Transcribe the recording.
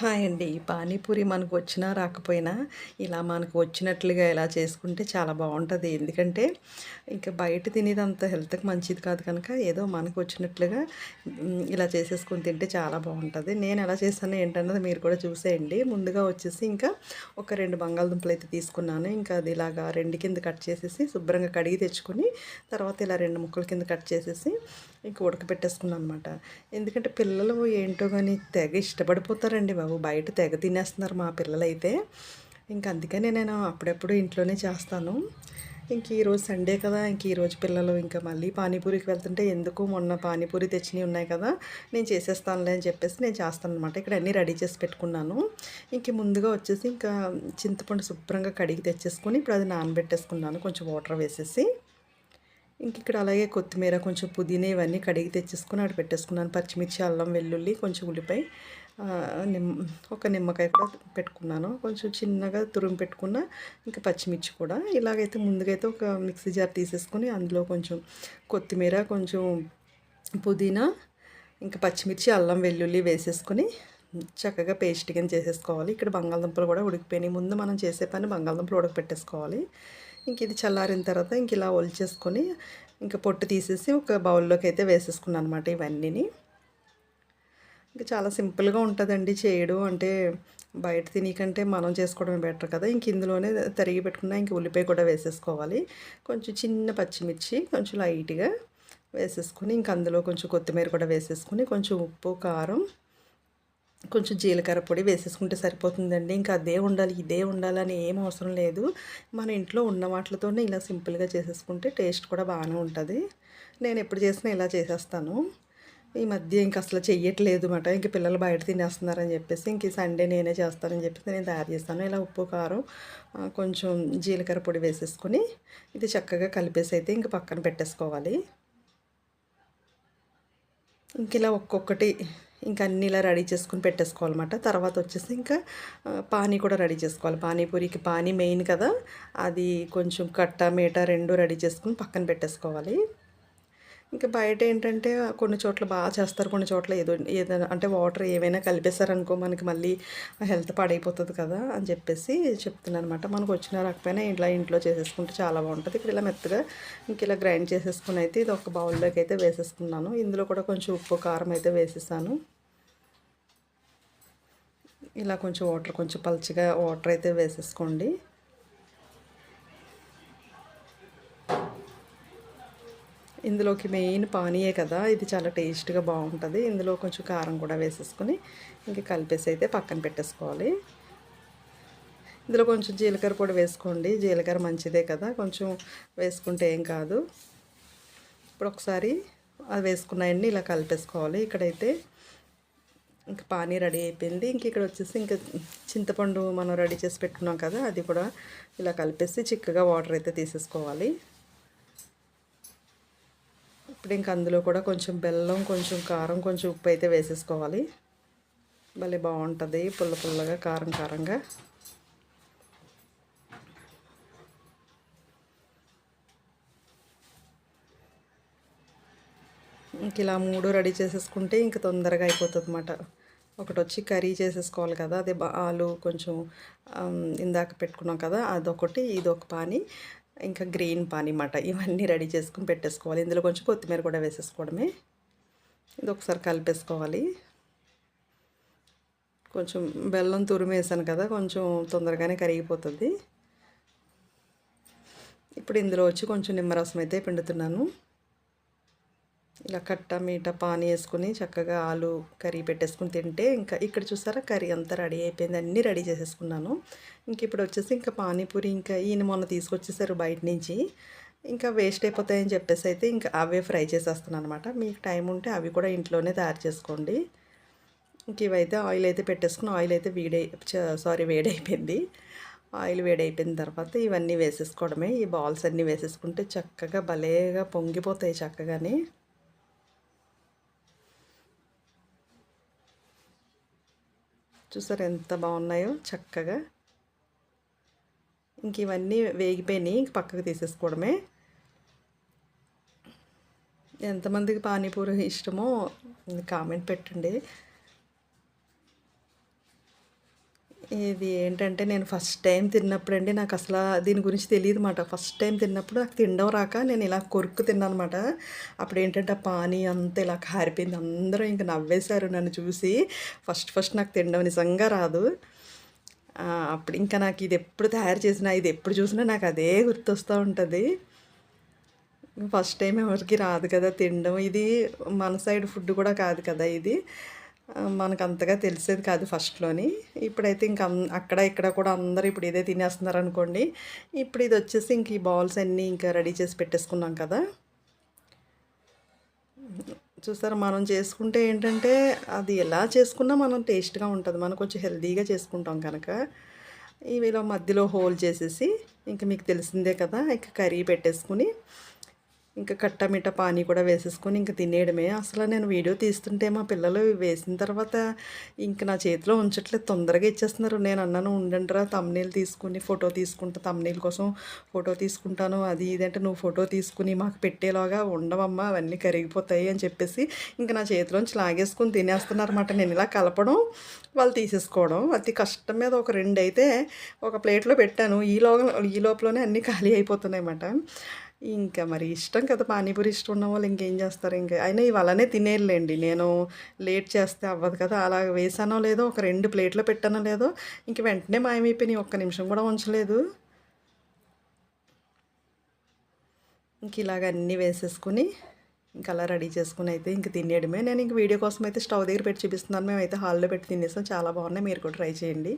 Hi అండి పానీపూరి మనకు వచ్చినా రాకపోయినా ఇలా మనకు వచ్చినట్లుగా ఇలా చేసుకుంటే చాలా బాగుంటుంది. ఎందుకంటే ఇంకా బయట తినేది అంత హెల్త్కి మంచిది కాదు కనుక ఏదో మనకు వచ్చినట్లుగా ఇలా చేసేసుకొని తింటే చాలా బాగుంటుంది. నేను ఎలా చేశాను ఏంటన్నది మీరు కూడా చూసేయండి. ముందుగా వచ్చేసి ఇంకా ఒక రెండు బంగాళదుంపలు అయితే తీసుకున్నాను. ఇంకా అది ఇలాగా రెండు కింద కట్ చేసేసి శుభ్రంగా కడిగి తెచ్చుకొని తర్వాత ఇలా రెండు ముక్కల కింద కట్ చేసేసి ఇంక ఉడకబెట్టేసుకున్నాను అనమాట ఎందుకంటే పిల్లలు ఏంటో కానీ తెగ ఇష్టపడిపోతారండి బాబు. బయట తెగ తినేస్తున్నారు మా పిల్లలు అయితే ఇంక అందుకనే నేను అప్పుడప్పుడు ఇంట్లోనే చేస్తాను. ఇంక ఈరోజు సండే కదా ఇంక ఈరోజు పిల్లలు ఇంకా మళ్ళీ పానీపూరికి వెళ్తుంటే ఎందుకు మొన్న పానీపూరి తెచ్చినవి ఉన్నాయి కదా నేను చేసేస్తానులే అని చెప్పేసి నేను చేస్తాను అనమాట ఇక్కడ అన్నీ రెడీ చేసి పెట్టుకున్నాను. ఇంక ముందుగా వచ్చేసి ఇంకా చింతపండు శుభ్రంగా కడిగి తెచ్చేసుకొని ఇప్పుడు అది నానబెట్టేసుకున్నాను. కొంచెం వాటర్ వేసేసి. ఇంక ఇక్కడ అలాగే కొత్తిమీర కొంచెం పుదీనా ఇవన్నీ కడిగి తెచ్చేసుకుని అక్కడ పెట్టేసుకున్నాను. పచ్చిమిర్చి అల్లం వెల్లుల్లి కొంచెం ఉల్లిపాయ నిమ్ ఒక నిమ్మకాయ కూడా పెట్టుకున్నాను. కొంచెం చిన్నగా తురుము పెట్టుకున్న ఇంకా పచ్చిమిర్చి కూడా. ఇలాగైతే ముందుగైతే ఒక మిక్సీ జార్ తీసేసుకొని అందులో కొంచెం కొత్తిమీర కొంచెం పుదీనా ఇంకా పచ్చిమిర్చి అల్లం వెల్లుల్లి వేసేసుకొని చక్కగా పేస్ట్ కింద చేసేసుకోవాలి. ఇక్కడ బంగాళదుంపలు కూడా ఉడికిపోయినాయి. ముందు మనం చేసే పని బంగాళదుంపలు ఉడకపెట్టేసుకోవాలి. ఇంక ఇది చల్లారిన తర్వాత ఇంక ఇలా ఒలిచేసుకొని ఇంకా పొట్టు తీసేసి ఒక బౌల్లోకి అయితే వేసేసుకున్నాను అనమాట ఇవన్నీని. ఇంకా చాలా సింపుల్గా ఉంటుందండి చేయడం. అంటే బయట తినకంటే మనం చేసుకోవడమే బెటర్ కదా. ఇంక ఇందులోనే తరిగి పెట్టుకున్న ఇంక ఉల్లిపాయ కూడా వేసేసుకోవాలి. కొంచెం చిన్న పచ్చిమిర్చి కొంచెం లైట్గా వేసేసుకుని ఇంక అందులో కొంచెం కొత్తిమీర కూడా వేసేసుకుని కొంచెం ఉప్పు కారం కొంచెం జీలకర్ర పొడి వేసేసుకుంటే సరిపోతుందండి. ఇంకా అదే ఉండాలి ఇదే ఉండాలని ఏం అవసరం లేదు. మన ఇంట్లో ఉన్న వాటితోనే ఇలా సింపుల్గా చేసేసుకుంటే టేస్ట్ కూడా బాగానే ఉంటుంది. నేను ఎప్పుడు చేసినా ఇలా చేసేస్తాను. ఈ మధ్య ఇంక అసలు చెయ్యట్లేదు అనమాట ఇంక పిల్లలు బయట తినేస్తున్నారని చెప్పేసి ఇంక సండే నేనే చేస్తానని చెప్పేసి నేను తయారు చేస్తాను. ఇలా ఉప్పు కారం కొంచెం జీలకర్ర పొడి వేసేసుకొని ఇది చక్కగా కలిపేసి అయితే ఇంక పక్కన పెట్టేసుకోవాలి. ఇంక ఇలా ఒక్కొక్కటి ఇంకా అన్ని ఇలా రెడీ చేసుకుని పెట్టేసుకోవాలన్నమాట. తర్వాత వచ్చేసి ఇంకా పానీ కూడా రెడీ చేసుకోవాలి. పానీపూరికి పానీ మెయిన్ కదా. అది కొంచెం కట్ట మీట రెండు రెడీ చేసుకుని పక్కన పెట్టేసుకోవాలి. ఇంకా బయట ఏంటంటే కొన్ని చోట్ల బాగా చేస్తారు కొన్ని చోట్ల ఏదో ఏదైనా అంటే వాటర్ ఏమైనా కలిపేశారనుకో మనకి మళ్ళీ హెల్త్ పాడైపోతుంది కదా అని చెప్పేసి చెప్తున్నాను అనమాట మనకు వచ్చిన రాకపోయినా ఇంట్లో ఇంట్లో చేసేసుకుంటే చాలా బాగుంటుంది. ఇక్కడ ఇలా మెత్తగా ఇంక ఇలా గ్రైండ్ చేసేసుకుని అయితే ఇది ఒక బౌల్లోకి అయితే వేసేసుకున్నాను. ఇందులో కూడా కొంచెం ఉప్పు కారం అయితే వేసేసాను. ఇలా కొంచెం వాటర్ కొంచెం పల్చగా వాటర్ అయితే వేసేసుకోండి. ఇందులోకి మెయిన్ పానీయే కదా ఇది చాలా టేస్ట్గా బాగుంటుంది. ఇందులో కొంచెం కారం కూడా వేసేసుకొని ఇంకా కలిపేసి అయితే పక్కన పెట్టేసుకోవాలి. ఇందులో కొంచెం జీలకర్ర పొడి వేసుకోండి. జీలకర్ర మంచిదే కదా కొంచెం వేసుకుంటే ఏం కాదు. ఇప్పుడు ఒకసారి అది వేసుకున్నాయండి ఇలా కలిపేసుకోవాలి. ఇక్కడైతే ఇంకా పానీ రెడీ అయిపోయింది. ఇంక ఇక్కడ వచ్చేసి ఇంకా చింతపండు మనం రెడీ చేసి పెట్టుకున్నాం కదా అది కూడా ఇలా కలిపేసి చిక్కగా వాటర్ అయితే తీసేసుకోవాలి. ఇప్పుడు ఇంక అందులో కూడా కొంచెం బెల్లం కొంచెం కారం కొంచెం ఉప్పు అయితే వేసేసుకోవాలి. భలే బాగుంటుంది పుల్ల పుల్లగా కారం కారంగా. ఇంక ఇలా మూడు రెడీ చేసేసుకుంటే ఇంక తొందరగా అయిపోతుంది అన్నమాట ఒకటి వచ్చి కర్రీ చేసేసుకోవాలి కదా అదే బా- ఆలు కొంచెం ఇందాక పెట్టుకున్నాం కదా అదొకటి ఇదొక పానీ. ఇంకా గ్రీన్ పానీ మాట ఇవన్నీ రెడీ చేసుకుని పెట్టేసుకోవాలి. ఇందులో కొంచెం కొత్తిమీర కూడా వేసేసుకోవడమే. ఇది ఒకసారి కలిపేసుకోవాలి. కొంచెం బెల్లం తురిమేసాను కదా కొంచెం తొందరగానే కరిగిపోతుంది. ఇప్పుడు ఇందులో వచ్చి కొంచెం నిమ్మరసం అయితే పిండుతున్నాను. ఇలా కట్ట మీట పానీ వేసుకుని చక్కగా ఆలు కర్రీ పెట్టేసుకుని తింటే ఇంకా ఇక్కడ చూసారా కర్రీ అంతా రెడీ అయిపోయింది. అన్నీ రెడీ చేసేసుకున్నాను. ఇంక ఇప్పుడు వచ్చేసి ఇంకా పానీపూరి ఇంకా ఈయన మొన్న తీసుకొచ్చేసారు బయట నుంచి. ఇంకా వేస్ట్ అయిపోతాయని చెప్పేసి అయితే ఇంకా అవే ఫ్రై చేసేస్తున్నాను అనమాట మీకు టైం ఉంటే అవి కూడా ఇంట్లోనే తయారు చేసుకోండి. ఇంక ఇవైతే ఆయిల్ అయితే పెట్టేసుకుని ఆయిల్ అయితే వేడై సారీ వేడైపోయింది ఆయిల్ వేడైపోయిన తర్వాత ఇవన్నీ వేసేసుకోవడమే. ఈ బాల్స్ అన్నీ వేసేసుకుంటే చక్కగా భలేగా పొంగిపోతాయి చక్కగానే. చూసారు ఎంత బాగున్నాయో చక్కగా. ఇంక ఇవన్నీ వేగిపోయినాయి ఇంక పక్కకు తీసేసుకోవడమే. ఎంతమందికి పానీపూరి ఇష్టమో కామెంట్ పెట్టండి. ఇది ఏంటంటే నేను ఫస్ట్ టైం తిన్నప్పుడండి నాకు అసలు దీని గురించి తెలియదు అనమాట ఫస్ట్ టైం తిన్నప్పుడు నాకు తినడం రాక నేను ఇలా కొరుక్కు తిన్నాను అనమాట అప్పుడు ఏంటంటే ఆ పానీ అంతా ఇలా కారిపోయింది. అందరూ ఇంక నవ్వేశారు నన్ను చూసి. ఫస్ట్ ఫస్ట్ నాకు తినడం నిజంగా రాదు. అప్పుడు ఇంకా నాకు ఇది ఎప్పుడు తయారు చేసినా ఇది ఎప్పుడు చూసినా నాకు అదే గుర్తొస్తూ ఉంటుంది. ఫస్ట్ టైం ఎవరికి రాదు కదా తినడం. ఇది మన సైడ్ ఫుడ్ కూడా కాదు కదా ఇది. మనకు అంతగా తెలిసేది కాదు ఫస్ట్లోని. ఇప్పుడైతే ఇంక అం- అక్కడ ఇక్కడ కూడా అందరూ ఇప్పుడు ఇదే తినేస్తున్నారు అనుకోండి ఇప్పుడు ఇది వచ్చేసి ఇంక ఈ బౌల్స్ అన్నీ ఇంకా రెడీ చేసి పెట్టేసుకున్నాం కదా. చూసారా మనం చేసుకుంటే ఏంటంటే అది ఎలా చేసుకున్నా మనం టేస్ట్గా ఉంటుంది. మనం కొంచెం హెల్తీగా చేసుకుంటాం కనుక. ఇవిలో మధ్యలో హోల్ చేసేసి ఇంకా మీకు తెలిసిందే కదా ఇంకా కర్రీ పెట్టేసుకుని. ఇంకా కట్ట మిట్ట పానీ కూడా వేసేసుకొని ఇంకా తినేయడమే. అసలు నేను వీడియో తీస్తుంటే మా పిల్లలు వేసిన తర్వాత ఇంక నా చేతిలో ఉంచట్లేదు తొందరగా ఇచ్చేస్తున్నారు. నేను అన్నాను ఉండండిరా తమ్నేల్ తీసుకుని ఫోటో తీసుకుంటా తమ్నేల్ కోసం ఫోటో తీసుకుంటాను అది ఇదంటే నువ్వు ఫోటో తీసుకుని మాకు పెట్టేలాగా ఉండవమ్మా అవన్నీ కరిగిపోతాయి అని చెప్పేసి ఇంకా నా చేతిలోంచి లాగేసుకుని తినేస్తున్నారన్నమాట. నేను ఇలా కలపడం వాళ్ళు తీసేసుకోవడం అతి కష్టం మీద ఒక రెండు అయితే ఒక ప్లేట్లో పెట్టాను. ఈ లోపల ఈ లోపలనే అన్నీ ఖాళీ అయిపోతున్నాయి అన్నమాట ఇంకా మరి ఇష్టం కదా పానీపూరి ఇష్టం ఉన్న వాళ్ళు ఇంకేం చేస్తారు? ఇంకా అయినా ఇవాళనే తినేరులేండి నేను లేట్ చేస్తే అవ్వదు కదా అలా వేసానో లేదో ఒక రెండు ప్లేట్లో పెట్టానో లేదో ఇంక వెంటనే మాయమైపోయినాయి. ఒక్క నిమిషం కూడా ఉంచలేదు. ఇంక ఇలాగ అన్నీ వేసేసుకుని ఇంకా అలా రెడీ చేసుకుని అయితే ఇంక తినేయడమే. నేను ఇంక వీడియో కోసం అయితే స్టవ్ దగ్గర పెట్టి చూపిస్తున్నాను. మేమైతే హాల్లో పెట్టి తినేసాం. చాలా బాగున్నాయి. మీరు కూడా ట్రై చేయండి.